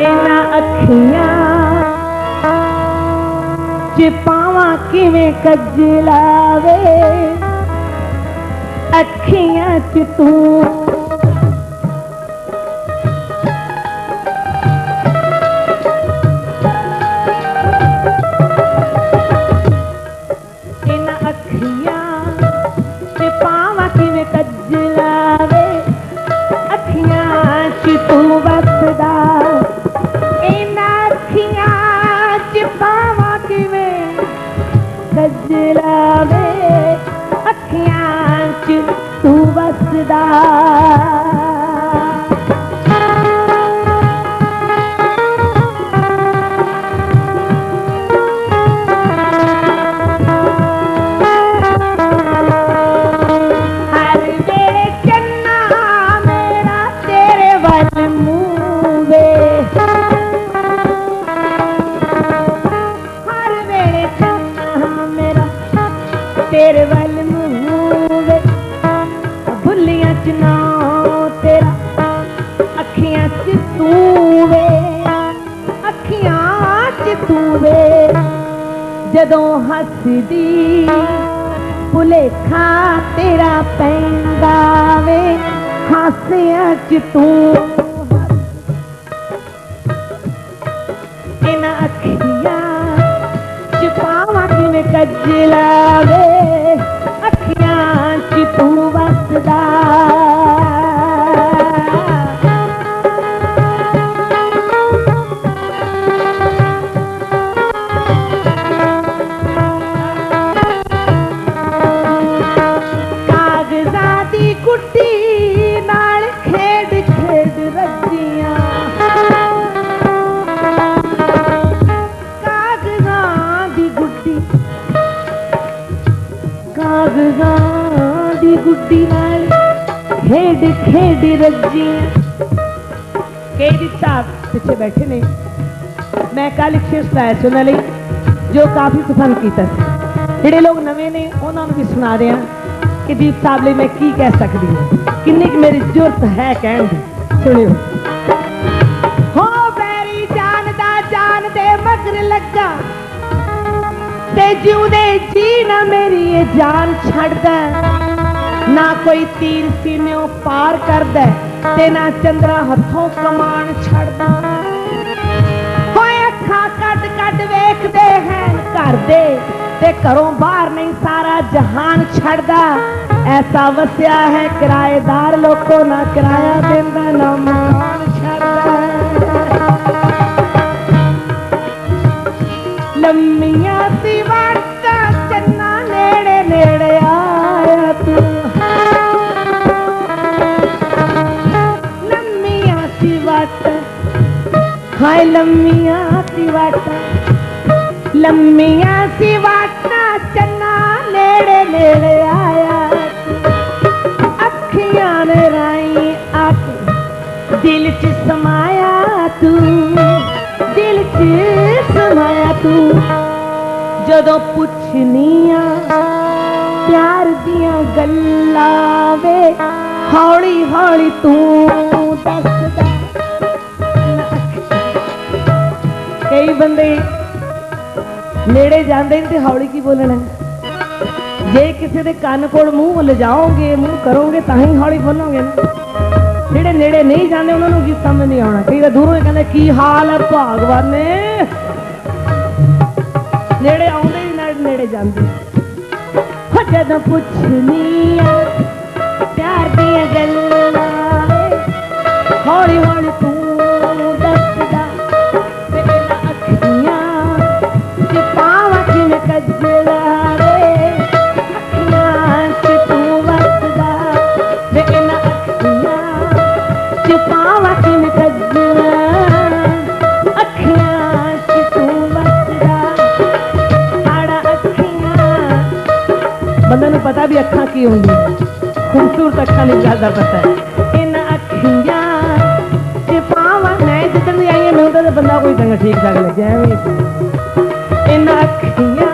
ਇਹਨਾਂ ਅੱਖੀਆਂ ਚ ਪਾਵਾਂ ਕਿਵੇਂ ਕੱਜਲਾਵੇ ਅੱਖੀਆਂ ਚ ਤੂੰ ਅੱਖੀਆਂ 'ਚ ਤੂੰ ਵਸਦਾ ਹਰ ਵੇਲੇ ਚੰਨਾ ਮੇਰਾ ਤੇਰੇ ਵੱਲ ਅੱਖੀਆਂ ਵੇ ਜਦੋਂ ਹੱਸਦੀ ਭੁਲੇਖਾ ਤੇਰਾ ਪੈਂਦਾ ਵੇ ਹਾਸਿਆਂ ਚ ਤੂੰ ਇਹਨਾਂ ਅੱਖੀਆਂ ਚ ਪਾਵਾਂ ਕਿਵੇਂ ਕੱਜਲਾ ਵੇ ਕਾਗਜ਼ਾਂ ਦੀ ਗੁੱਡੀ ਨਾਲ ਖੇਡ ਖੇਡ ਰੱਜੀਆਂ। ਕਿਹੜੀ ਸਾਹਿਬ ਪਿੱਛੇ ਬੈਠੇ ਨੇ? ਮੈਂ ਕੱਲ ਇੱਕ ਸ਼ੇਰ ਸੁਣਾਇਆ ਸੀ ਉਹਨਾਂ ਲਈ, ਜੋ ਕਾਫੀ ਪਸੰਦ ਕੀਤਾ ਸੀ। ਜਿਹੜੇ ਲੋਕ ਨਵੇਂ ਨੇ, ਉਹਨਾਂ ਨੂੰ ਵੀ ਸੁਣਾ ਰਿਹਾ ਕਿ ਦੀਪ ਸਾਹਿਬ ਲਈ ਮੈਂ ਕੀ ਕਹਿ ਸਕਦੀ ਹਾਂ। ਕਿੰਨੀ ਕੁ ਮੇਰੀ ਜ਼ਰੂਰਤ ਹੈ ਕਹਿਣ ਦੀ, ਸੁਣਿਓ। ਹੋ ਬੈਰੀ ਜਾਣਦਾ ਜਾਣ ਮਗਰ ਲੱਗਾ। ਤੇ ਜਿਉਂਦੇ ਜੀ ਨਾ ਮੇਰੀ ਇਹ ਜਾਨ ਛੱਡਦਾ ਨਾ ਕੋਈ ਤੀਰ ਸੀਨਿਓ ਪਾਰ ਕਰਦਾ ਤੇ ਨਾ ਚੰਦਰਾ ਹੱਥੋਂ ਕਮਾਨ ਛੱਡਦਾ। ਹੋਏ ਅੱਖਾਂ ਕੱਢ ਕੱਢ ਵੇਖਦੇ ਹਨ ਘਰ ਦੇ ਤੇ ਘਰੋਂ ਬਾਹਰ ਨਹੀਂ ਸਾਰਾ ਜਹਾਨ ਛੱਡਦਾ। ਐਸਾ ਵਸਿਆ ਹੈ ਕਿਰਾਏਦਾਰ ਲੋਕੋ ਨਾ ਕਿਰਾਇਆ ਦਿੰਦਾ ਨਾ ਮਕਾਨ ਲੰਮੀਆਂ ਸੀ ਵਾਟਾਂ, ਚੰਨਾ ਨੇੜੇ ਨੇੜੇ ਆਇਆ ਤੂੰ। ਲੰਮੀਆਂ ਸੀ ਵਾਟਾਂ, ਹਾਏ ਲੰਮੀਆਂ ਸੀ ਵਾਟਾਂ। ਲੰਮੀਆਂ ਸੀ ਵਾਟਾਂ, ਚੰਨਾ ਨੇੜੇ ਨੇੜੇ ਆਇਆ ਅੱਖੀਆਂ ਨੇ ਰਾਈ ਆ ਦਿਲ 'ਚ ਸਮਾਇਆ ਤੂੰ। ਦਿਲ 'ਚ ਸਮਾਇਆ ਤੂੰ ਜਦੋਂ ਪੁੱਛਨੀਆਂ ਪਿਆਰ ਦੀਆਂ ਗੱਲਾਂ ਵੇ, ਹੌਲੀ ਹੌਲੀ ਤੂੰ ਦੱਸਦਾ ਕਈ ਬੰਦੇ ਨੇੜੇ ਜਾਂਦੇ ਨੇ ਤੇ ਹੌਲੀ ਕੀ ਬੋਲਣਾ? ਜੇ ਕਿਸੇ ਦੇ ਕੰਨ ਕੋਲ ਮੂੰਹ ਲਿਜਾਓਗੇ ਮੂੰਹ ਕਰੋਗੇ, ਤਾਂ ਹੀ ਹੌਲੀ ਬੋਲੋਗੇ ਨਾ। ਜਿਹੜੇ ਨੇੜੇ ਨਹੀਂ ਜਾਂਦੇ, ਉਹਨਾਂ ਨੂੰ ਕੀ ਸਮਝ ਨਹੀਂ ਆਉਣਾ। ਕਈ ਵਾਰ ਦੂਰੋਂ ਹੀ ਕਹਿੰਦੇ, ਕੀ ਹਾਲ ਹੈ ਭਾਗਵਾਨੇ? ਨੇੜੇ ਆਉਂਦੇ ਹੀ ਨਾਲ ਨੇੜੇ ਜਾਂਦੇ। ਹੋ ਜਦੋਂ ਪੁੱਛਨੀ ਆ ਵੀ ਅੱਖਾਂ ਕੀ ਖੂਬਸੂਰਤ ਅੱਖਾਂ ਦੀ ਗੱਲ ਦਾ ਪਤਾ ਹੈ। ਇਹਨਾਂ ਅੱਖੀਆਂ ਚ ਪਾਵਾਂ ਮੈਂ ਜਿੱਦਣ ਦੀ ਆਈ ਮੈਨੂੰ ਤਾਂ ਬੰਦਾ ਕੋਈ ਚੰਗਾ ਠੀਕ ਠਾਕ ਲੱਗਿਆ ਐਵੇਂ ਇਹਨਾਂ ਅੱਖੀਆਂ